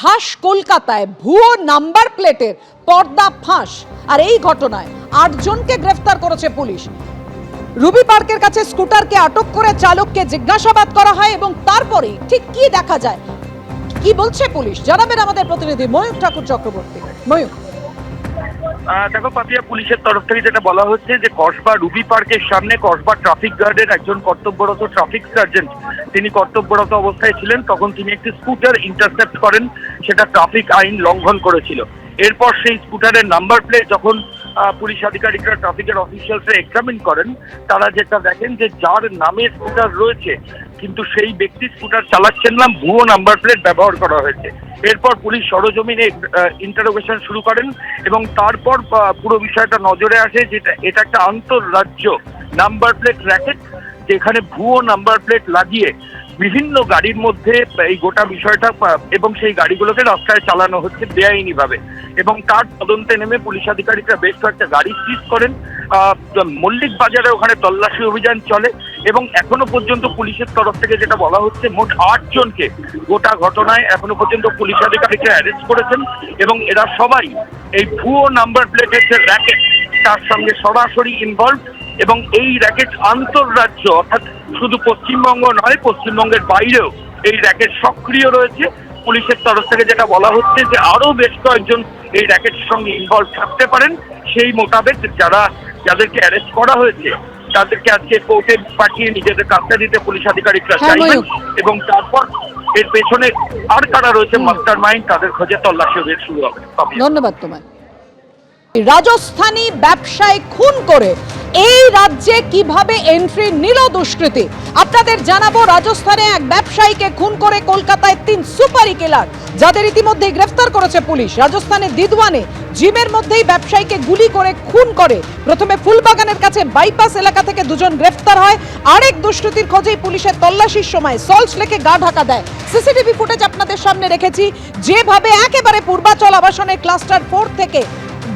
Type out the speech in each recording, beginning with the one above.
খাস কলকাতায় ভুয়ো নাম্বার প্লেটের পর্দা ফাঁস। আর এই ঘটনায় আটজনকে গ্রেফতার করেছে পুলিশ। রুবি পার্কের কাছে স্কুটারকে আটক করে চালককে জিজ্ঞাসাবাদ করা হয় এবং তারপরেই ঠিক কি দেখা যায়? কি বলছে পুলিশ? জানাবেন আমাদের প্রতিনিধি ময়ূর ঠাকুর চক্রবর্তী। ময়ূর। দেখো পাপিয়া, পুলিশের তরফ থেকে যেটা বলা হচ্ছে যে কসবা রুবি পার্কের সামনে কসবা ট্রাফিক গার্ডের একজন কর্তব্যরত ট্রাফিক সার্জেন্ট। তিনি কর্তব্যরত অবস্থায় ছিলেন। তখন তিনি একটি স্কুটার ইন্টারসেপ্ট করেন। সেটা ট্রাফিক আইন লঙ্ঘন করেছিল। এরপর সেই স্কুটারের নাম্বার প্লেট যখন পুলিশ আধিকারিকরা ট্রাফিকের অফিসিয়ালসরা এক্সামিন করেন, তারা যেটা দেখেন যে যার নামে স্কুটার রয়েছে, কিন্তু সেই ব্যক্তি স্কুটার চালাচ্ছেন না, ভুয়ো নাম্বার প্লেট ব্যবহার করা হয়েছে। এরপর পুলিশ সরজমিনে ইন্টারোগেশন শুরু করেন এবং তারপর পুরো বিষয়টা নজরে আসে যেটা এটা একটা আন্তঃরাজ্য নাম্বার প্লেট র্যাকেট যেখানে ভুয়ো নাম্বার প্লেট লাগিয়ে বিভিন্ন গাড়ির মধ্যে এই গোটা বিষয়টা, এবং সেই গাড়িগুলোকে রাস্তায় চালানো হচ্ছে বেআইনিভাবে। এবং তার তদন্তে নেমে পুলিশ আধিকারিকরা বেশ কয়েকটা গাড়ি সিজ করেন। মল্লিক বাজারে ওখানে তল্লাশি অভিযান চলে, এবং এখনও পর্যন্ত পুলিশের তরফ থেকে যেটা বলা হচ্ছে, মোট আট জনকে গোটা ঘটনায় এখনও পর্যন্ত পুলিশ আধিকারিকরা অ্যারেস্ট করেছেন, এবং এরা সবাই এই ভুয়ো নাম্বার প্লেটের যে র্যাকেট তার সঙ্গে সরাসরি ইনভলভ এবং এই র্যাকেট আন্তঃরাজ্য অর্থাৎ শুধু পশ্চিমবঙ্গ নয় পশ্চিমবঙ্গের বাইরেও এই র্যাকেট সক্রিয় রয়েছে। পুলিশের তরফ থেকে যেটা বলা হচ্ছে যে আরও বেশ কয়েকজন এই র্যাকেটের সঙ্গে ইনভলভ থাকতে পারেন। সেই মোতাবেক যারা যাদেরকে অ্যারেস্ট করা হয়েছে তাদেরকে আজকে কোর্টে পাঠিয়ে নিজেদের কাস্টাডিতে পুলিশ আধিকারিকরা হ্যাঁ, চাইবেন এবং তারপর এর পেছনে আর কারা রয়েছে মাস্টার মাইন্ড তাদের খোঁজে তল্লাশি অভিযান শুরু হবে। ধন্যবাদ তোমায়। রাজস্থানী ব্যবসায় খুন করে এই রাজ্যে কীভাবে এন্ট্রি নিল দুষ্কৃতী? আপনাদের জানাব রাজস্থানে এক ব্যবসায়ীকে খুন করে কলকাতায় তিন সুপারি কিলার, যাদের ইতিমধ্যে গ্রেফতার করেছে পুলিশ। রাজস্থানের দিদওয়ানে জিমের মধ্যেই ব্যবসায়ীকে গুলি করে খুন করে। প্রথমে ফুলবাগানের কাছে বাইপাস এলাকা থেকে দুজন গ্রেফতার হয়। আরেক দুষ্কৃতির খোঁজেই পুলিশের তল্লাশির সময় সল্ট লেকে গা ঢাকা দেয়। সিসিটিভি ফুটেজ আপনাদের সামনে রেখেছি। যেভাবে একেবারে পূর্বাচল আবাসনের ক্লাস্টার ফোর থেকে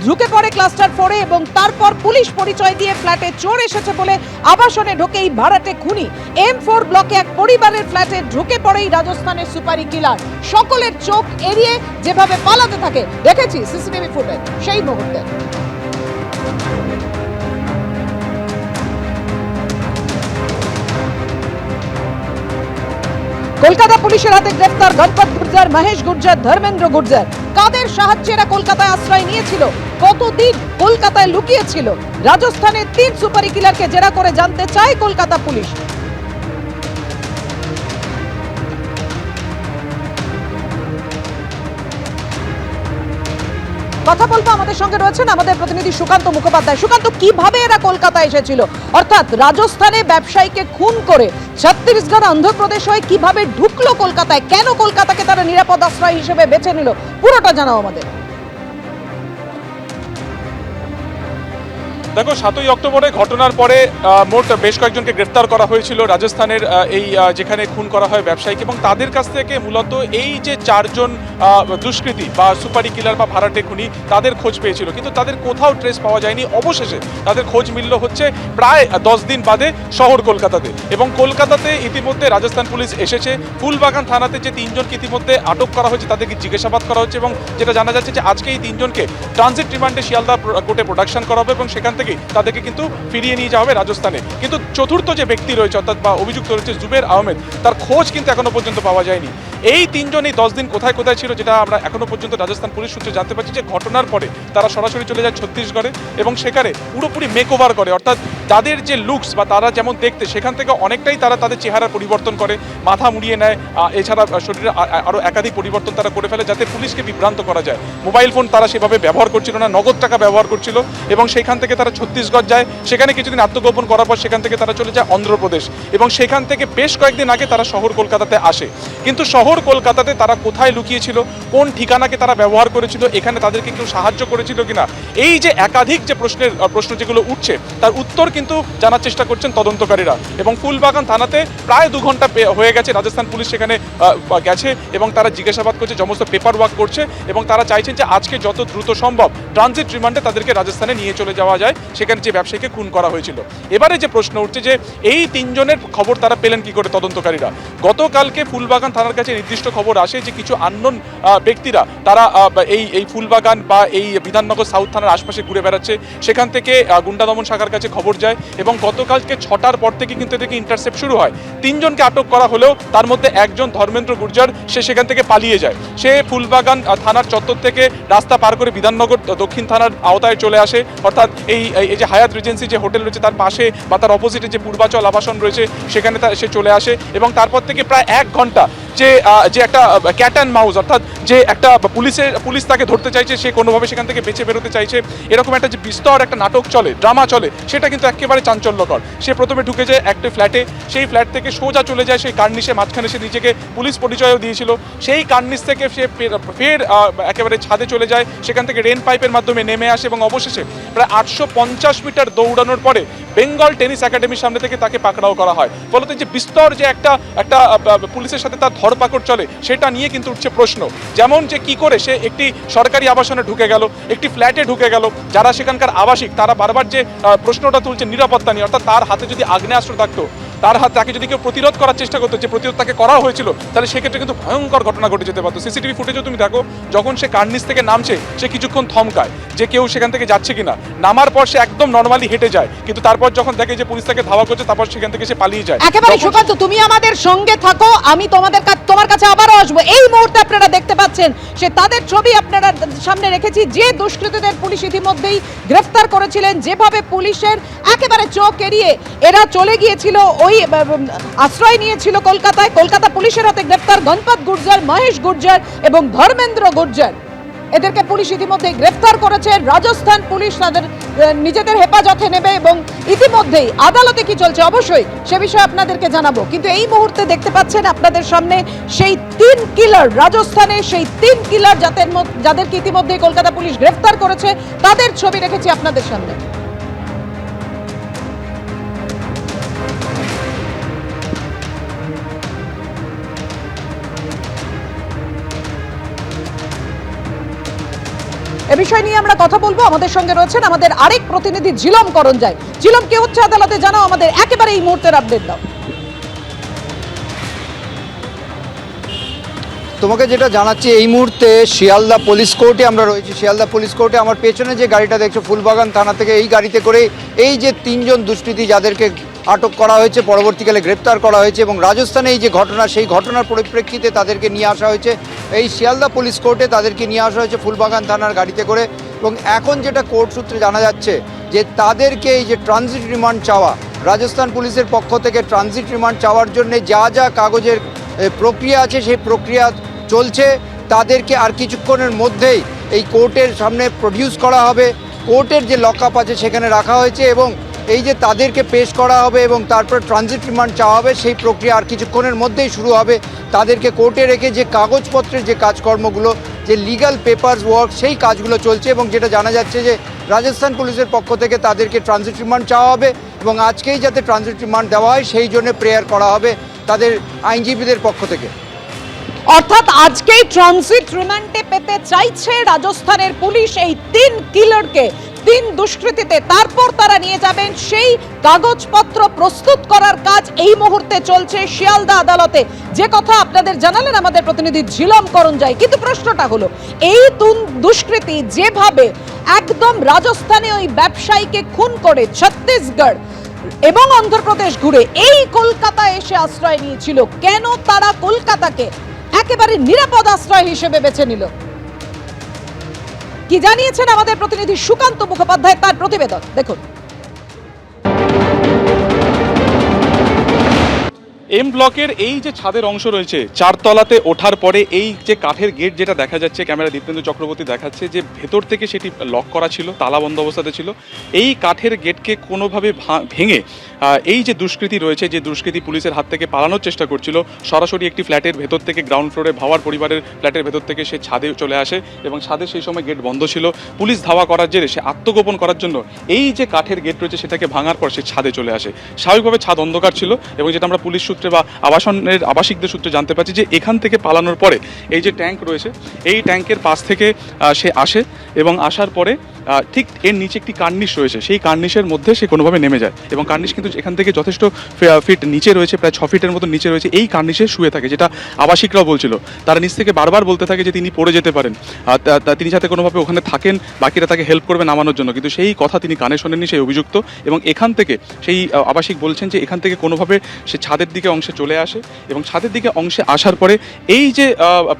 ঢুকে পড়ে ক্লাস্টার ফোরে এবং তারপর পুলিশ পরিচয় দিয়ে ফ্ল্যাটে চোর এসেছে বলে আবাসনে ঢুকেই ভাড়াটে খুনি। এম ফোর ব্লকে এক পরিবারের ফ্ল্যাটে ঢুকে পড়েই রাজস্থানের সুপারি কিলার। সকলের চোখ এড়িয়ে যেভাবে পালাতে থাকে, দেখেছি সিসিটিভি ফুটেজ সেই মুহূর্তে। কলকাতা পুলিশের হাতে গ্রেফতার গণপত গুর্জার, মহেশ গুর্জার, ধর্মেন্দ্র গুর্জার। কাদের সাহায্যে এরা কলকাতায় আশ্রয় নিয়েছিল? কতদিন কলকাতায় লুকিয়েছিল? রাজস্থানের তিন সুপারি কিলারকে জেরা করে জানতে চায় কলকাতা পুলিশ। কথা বলব আমাদের সঙ্গে রয়েছেন আমাদের প্রতিনিধি সুকান্ত মুখোপাধ্যায়। সুকান্ত, কীভাবে এরা কলকাতা এসেছিল? অর্থাৎ রাজস্থানে ব্যবসায়ীকে খুন করে ছত্তিশগড় অন্ধ্রপ্রদেশ হয়ে কীভাবে ঢুকলো কলকাতায়? কেন কলকাতাকে তারা নিরাপদ আশ্রয় হিসেবে বেছে নিল? পুরোটা জানাও আমাদের। দেখো, সাতই অক্টোবরে ঘটনার পরে মোট বেশ কয়েকজনকে গ্রেপ্তার করা হয়েছিল রাজস্থানের এই যেখানে খুন করা হয় ব্যবসায়ীকে এবং তাদের কাছ থেকে মূলত এই যে চারজন দুষ্কৃতী বা সুপারি কিলার বা ভাড়াটে খুনি তাদের খোঁজ পেয়েছিল। কিন্তু তাদের কোথাও ট্রেস পাওয়া যায়নি। অবশেষে তাদের খোঁজ মিলল হচ্ছে প্রায় দশ দিন বাদে শহর কলকাতাতে এবং কলকাতাতে ইতিমধ্যে রাজস্থান পুলিশ এসেছে। ফুলবাগান থানাতে যে তিনজনকে ইতিমধ্যে আটক করা হয়েছে তাদেরকে জিজ্ঞাসাবাদ করা হচ্ছে এবং যেটা জানা যাচ্ছে যে আজকে এই তিনজনকে ট্রানজিট রিমান্ডে শিয়ালদা কোর্টে প্রোডাকশন করা হবে এবং সেখান থেকেই তাদেরকে কিন্তু ফিরিয়ে নিয়ে যাওয়া হবে রাজস্থানে। কিন্তু চতুর্থ যে ব্যক্তি রয়েছে, অর্থাৎ বা অভিযুক্ত রয়েছে জুবের আহমেদ, তার খোঁজ কিন্তু এখনও পর্যন্ত পাওয়া যায়নি। এই তিনজন এই দশ দিন কোথায় কোথায় ছিল যেটা আমরা এখনও পর্যন্ত রাজস্থান পুলিশ সূত্রে জানতে পারছি যে ঘটনার পরে তারা সরাসরি চলে যায় ছত্তিশগড়ে এবং সেখানে পুরোপুরি মেক ওভার করে। অর্থাৎ তাদের যে লুকস বা তারা যেমন দেখতে, সেখান থেকে অনেকটাই তারা তাদের চেহারা পরিবর্তন করে, মাথা মুড়িয়ে নেয়। এছাড়া শরীরে আ- আ- আরও একাধিক পরিবর্তন তারা করে ফেলে যাতে পুলিশকে বিভ্রান্ত করা যায়। মোবাইল ফোন তারা সেভাবে ব্যবহার করছিল না, নগদ টাকা ব্যবহার করছিল এবং সেখান থেকে তারা ছত্তিশগড় যায়, সেখানে কিছুদিন আত্মগোপন করার পর সেখান থেকে তারা চলে যায় অন্ধ্রপ্রদেশ। এবং সেখান থেকে বেশ কয়েকদিন আগে তারা শহর কলকাতাতে আসে। কিন্তু শহর কলকাতাতে তারা কোথায় লুকিয়েছিল, কোন ঠিকানাকে তারা ব্যবহার করেছিল, এখানে তাদেরকে কেউ সাহায্য করেছিল কিনা, এই যে একাধিক যে প্রশ্নের প্রশ্ন যেগুলো উঠছে, তার উত্তর কিন্তু জানার চেষ্টা করছেন তদন্তকারীরা। এবং ফুলবাগান থানাতে প্রায় দু ঘণ্টা হয়ে গেছে, রাজস্থান পুলিশ সেখানে গেছে এবং তারা জিজ্ঞাসাবাদ করছে, সমস্ত পেপার ওয়ার্ক করছে এবং তারা চাইছেন যে আজকে যত দ্রুত সম্ভব ট্রানজিট রিমান্ডে তাদেরকে রাজস্থানে নিয়ে চলে যাওয়া যায়। সেখানে যে ব্যবসায়ীকে খুন করা হয়েছিল। এবারে যে প্রশ্ন উঠছে যে এই তিনজনের খবর তারা পেলেন কি করে তদন্তকারীরা? গতকালকে ফুলবাগান থানার কাছে নির্দিষ্ট খবর আসে যে কিছু আননোন ব্যক্তিরা তারা এই এই ফুলবাগান বা এই বিধাননগর সাউথ থানার আশপাশে ঘুরে বেড়াচ্ছে। সেখান থেকে গুন্ডা দমন শাখার কাছে খবর যায় এবং গতকালকে ছটার পর থেকে কিন্তু এদেরকে ইন্টারসেপ্ট শুরু হয়। তিনজনকে আটক করা হলেও তার মধ্যে একজন ধর্মেন্দ্র গুর্জার, সে সেখান থেকে পালিয়ে যায়। সে ফুলবাগান থানার চত্বর থেকে রাস্তা পার করে বিধাননগর, দক্ষিণ থানার আওতায় চলে আসে। অর্থাৎ এই এই- যে হায়াত রিজেন্সি যে হোটেল রয়েছে, তার পাশে বা তার অপোজিটে যে পূর্বাচল আবাসন রয়েছে, সেখানে তার সে চলে আসে এবং তারপর থেকে প্রায় এক ঘণ্টা যে যে একটা ক্যাট অ্যান্ড মাউস অর্থাৎ যে একটা পুলিশের, পুলিশ তাকে ধরতে চাইছে, সে কোনোভাবে সেখান থেকে বেঁচে বেরোতে চাইছে। এরকম একটা যে বিস্তর একটা নাটক চলে ড্রামা চলে, সেটা কিন্তু একেবারে চাঞ্চল্যকর। সে প্রথমে ঢুকে যায় একটা ফ্ল্যাটে সেই ফ্ল্যাট থেকে সোজা চলে যায় সেই কার্নিশে মাঝখানে সে নিজেকে পুলিশ পরিচয়ও দিয়েছিল। সেই কার্নিশ থেকে সে ফের একেবারে ছাদে চলে যায়, সেখান থেকে রেন পাইপের মাধ্যমে নেমে আসে এবং অবশেষে প্রায় আটশো পঞ্চাশ মিটার দৌড়ানোর পরে বেঙ্গল টেনিস একাডেমির সামনে থেকে তাকে পাকড়াও করা হয়। ফলত যে বিস্তর যে একটা একটা পুলিশের সাথে তার ধরপাকড় চলে, সেটা নিয়ে কিন্তু উঠছে প্রশ্ন। যেমন যে কি করে সে একটি সরকারি আবাসনে ঢুকে গেল, একটি ফ্ল্যাটে ঢুকে গেল, যারা সেখানকার আবাসিক, তারা বারবার যে প্রশ্নটা তুলছে নিরাপত্তা নিয়ে, অর্থাৎ তার হাতে যদি আগ্নেয়াস্ত্র থাকতো তার হাত তাকে যদি কেউ প্রতিরোধ করার চেষ্টা করতো যে প্রতিরোধ তাকে করা হয়েছিল তাহলে সেক্ষেত্রে কিন্তু ভয়ঙ্কর ঘটনা ঘটে যেতে পারতো। সিসিটিভি ফুটেজও তুমি দেখো যখন সে কার্নিস থেকে নামছে সে কিছুক্ষণ থমকায় যে কেউ সেখান থেকে যাচ্ছে কিনা। নামার পর সে একদম নর্মালি হেঁটে যায় কিন্তু তারপর যখন দেখে যে পুলিশ তাকে ধাওয়া করছে তারপর সেখান থেকে সে পালিয়ে যায়। একেবারে সুকান্ত তুমি আমাদের সঙ্গে থাকো আমি তোমাদের কাছে তোমার কাছে আবারও আসব। এই মুহূর্তে আপনারা দেখতে পাচ্ছেন সে তাদের ছবি আপনারা সামনে রেখেছি যে দুষ্কৃতীদের পুলিশ ইতিমধ্যেই গ্রেফতার করেছিলেন। যেভাবে পুলিশের একেবারে চোখ এড়িয়ে এরা চলে গিয়েছিল ওই আশ্রয় নিয়েছিল কলকাতায়। কলকাতা পুলিশের হাতে গ্রেপ্তার গণপত গুর্জার, মহেশ গুর্জার এবং ধর্মেন্দ্র গুর্জার। এদেরকে পুলিশ ইতিমধ্যে গ্রেফতার করেছে। রাজস্থান পুলিশ তাদের নিজেদের হেফাজতে নেবে এবং ইতিমধ্যেই আদালতে কি চলছে অবশ্যই সে বিষয়ে আপনাদেরকে জানাব। কিন্তু এই মুহূর্তে দেখতে পাচ্ছেন আপনাদের সামনে সেই তিন কিলার রাজস্থানে, সেই তিন কিলার যাদের যাদেরকে ইতিমধ্যে কলকাতা পুলিশ গ্রেফতার করেছে, তাদের ছবি রেখেছি আপনাদের সামনে। এ বিষয় নিয়ে আমরা কথা বলব। আমাদের সঙ্গে রয়েছেন আমাদের আরেক প্রতিনিধি জিলম যায় জিলম কে হচ্ছে আদালতে? জানাও আমাদের একেবারে এই মুহূর্তের আপডেট দাও। তোমাকে যেটা জানাচ্ছি, এই মুহূর্তে শিয়ালদা পুলিশ কোর্টে আমরা রয়েছি। শিয়ালদা পুলিশ কোর্টে আমার পেছনে যে গাড়িটা দেখছ, ফুলবাগান থানা থেকে এই গাড়িতে করে এই যে তিনজন দুষ্কৃতী যাদেরকে আটক করা হয়েছে, পরবর্তীকালে গ্রেপ্তার করা হয়েছে এবং রাজস্থানে এই যে ঘটনা, সেই ঘটনার পরিপ্রেক্ষিতে তাদেরকে নিয়ে আসা হয়েছে। এই শিয়ালদা পুলিশ কোর্টে তাদেরকে নিয়ে আসা হয়েছে ফুলবাগান থানার গাড়িতে করে এবং এখন যেটা কোর্ট সূত্রে জানা যাচ্ছে যে তাদেরকে এই যে ট্রানজিট রিমান্ড চাওয়া, রাজস্থান পুলিশের পক্ষ থেকে ট্রানজিট রিমান্ড চাওয়ার জন্য যা যা কাগজের প্রক্রিয়া আছে সেই প্রক্রিয়া চলছে। তাদেরকে আর কিছুক্ষণের মধ্যেই এই কোর্টের সামনে প্রডিউস করা হবে। কোর্টের যে লকআপ আছে সেখানে রাখা হয়েছে এবং এই যে তাদেরকে পেশ করা হবে এবং তারপর ট্রানজিট রিমান্ড চাওয়া হবে সেই প্রক্রিয়া আর কিছুক্ষণের মধ্যেই শুরু হবে। তাদেরকে কোর্টে রেখে যে কাগজপত্রের যে কাজকর্মগুলো, যে লিগ্যাল পেপারস ওয়ার্ক সেই কাজগুলো চলছে এবং যেটা জানা যাচ্ছে যে রাজস্থান পুলিশের পক্ষ থেকে তাদেরকে ট্রানজিট রিমান্ড চাওয়া হবে এবং আজকেই যাতে ট্রানজিট রিমান্ড দেওয়া হয়, সেই জন্য প্রেয়ার করা হবে তাদের আইনজীবীদের পক্ষ থেকে। অর্থাৎ আজকেই ট্রানজিট রিমান্ডে পেতে চাইছে রাজস্থানের পুলিশ এই তিন কিলারকে তিন দুষ্কৃতীতে, তারপর তারা নিয়ে যাবেন সেই কাগজপত্র প্রস্তুত করার কাজ এই মুহূর্তে চলছে শিয়ালদা আদালতে। যে কথা আপনাদের জানালেন আমাদের প্রতিনিধি ঝিলম করঞ্জাই, কিন্তু প্রশ্নটা হলো, এই দুষ্কৃতী যেভাবে একদম রাজস্থানে ওই ব্যবসায়ীকে খুন করে ছত্তিশগড় এবং অন্ধ্রপ্রদেশ ঘুরে এই কলকাতায় এসে আশ্রয় নিয়েছিল, কেন তারা কলকাতাকে একেবারে নিরাপদ আশ্রয় হিসেবে বেছে নিল? কি জানিয়েছেন আমাদের প্রতিনিধি সুকান্ত মুখোপাধ্যায় তার প্রতিবেদন? দেখুন। এম ব্লকের এই যে ছাদের অংশ রয়েছে, চারতলাতে ওঠার পরে এই যে কাঠের গেট যেটা দেখা যাচ্ছে, ক্যামেরা দীপেন্দ্র চক্রবর্তী দেখাচ্ছে, যে ভেতর থেকে সেটি লক করা ছিল, তালা বন্ধ অবস্থাতে ছিল, এই কাঠের গেটকে কোনোভাবে ভেঙে এই যে দুষ্কৃতি রয়েছে, যে দুষ্কৃতী পুলিশের হাত থেকে পালানোর চেষ্টা করছিল, সরাসরি একটি ফ্ল্যাটের ভেতর থেকে গ্রাউন্ড ফ্লোরে ভাওয়ার পরিবারের ফ্ল্যাটের ভেতর থেকে সে ছাদে চলে আসে এবং ছাদে সেই সময় গেট বন্ধ ছিল। পুলিশ ধাওয়া করার জেরে সে আত্মগোপন করার জন্য এই যে কাঠের গেট রয়েছে সেটাকে ভাঙার পর সে ছাদে চলে আসে। স্বাভাবিকভাবে ছাদ অন্ধকার ছিল এবং যেটা আমরা পুলিশ সূত্রে বা আবাসনের আবাসিকদের সূত্রে জানতে পারছি যে এখান থেকে পালানোর পরে এই যে ট্যাঙ্ক রয়েছে, এই ট্যাঙ্কের পাশ থেকে সে আসে এবং আসার পরে ঠিক এর নিচে একটি কার্নিশ রয়েছে। সেই কার্নিশের মধ্যে সে কোনোভাবে নেমে যায় এবং কার্নিশ কিন্তু এখান থেকে যথেষ্ট ফিট নিচে রয়েছে, প্রায় ছ ফিটের মতো নিচে রয়েছে, এই কার্নিশে শুয়ে থাকে, যেটা আবাসিকরাও বলছিল। তারা নিচ থেকে বারবার বলতে থাকে যে তিনি পড়ে যেতে পারেন। তিনি যাতে কোনোভাবে ওখানে থাকেন, বাকিরা তাকে হেল্প করবে নামানোর জন্য। কিন্তু সেই কথা তিনি কানে শোনেননি, সেই অভিযুক্ত। এবং এখান থেকে সেই আবাসিক বলছেন যে এখান থেকে কোনোভাবে সে ছাদের দিকে অংশে চলে আসে। এবং ছাদের দিকে অংশে আসার পরে এই যে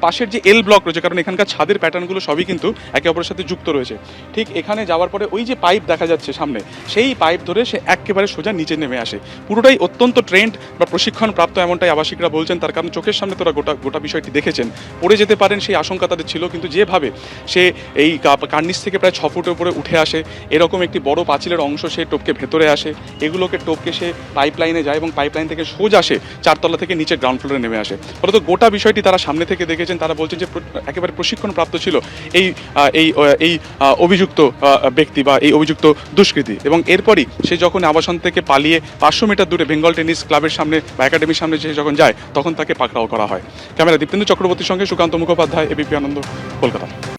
পাশের যে এল ব্লক রয়েছে, কারণ এখানকার ছাদের প্যাটার্নগুলো সবই কিন্তু একে অপরের সাথে যুক্ত রয়েছে। ঠিক এখানে যাওয়ার পরে ওই যে পাইপ দেখা যাচ্ছে সামনে, সেই পাইপ ধরে সে একেবারে সোজা নিচে নেমে আসে। পুরোটাই অত্যন্ত ট্রেন্ড বা প্রশিক্ষণ প্রাপ্ত এমনটাই আবাসিকরা বলছেন। তার কারণ চোখের সামনে তোরা গোটা গোটা বিষয়টি দেখেছেন। পড়ে যেতে পারেন, সেই আশঙ্কা তাদের ছিল, কিন্তু যেভাবে সে এই কা- কার্নিশ থেকে প্রায় ছ ফুটের উপরে উঠে আসে, এরকম একটি বড় পাঁচিলের অংশ সে টপকে ভেতরে আসে। এগুলোকে টপকে সে পাইপ লাইনে যায় এবং পাইপ লাইন থেকে সোজা আসে চারতলা থেকে নিচে গ্রাউন্ড ফ্লোরে নেমে আসে। ফলত গোটা বিষয়টি তারা সামনে থেকে দেখেছেন। তারা বলছেন যে একেবারে প্রশিক্ষণ প্রাপ্ত ছিল এই এই এই অভিযুক্ত ব্যক্তি বা এই অভিযুক্ত দুষ্কৃতী। এবং এরপরই সে যখন আবাসন থেকে পালিয়ে পাঁচশো মিটার দূরে বেঙ্গল টেনিস ক্লাবের সামনে বা একাডেমির সামনে যে যখন যায়, তখন তাকে পাকড়াও করা হয়। ক্যামেরা দীপ্তেন্দু চক্রবর্তীর সঙ্গে সুকান্ত মুখোপাধ্যায় এবিপি আনন্দ, কলকাতা।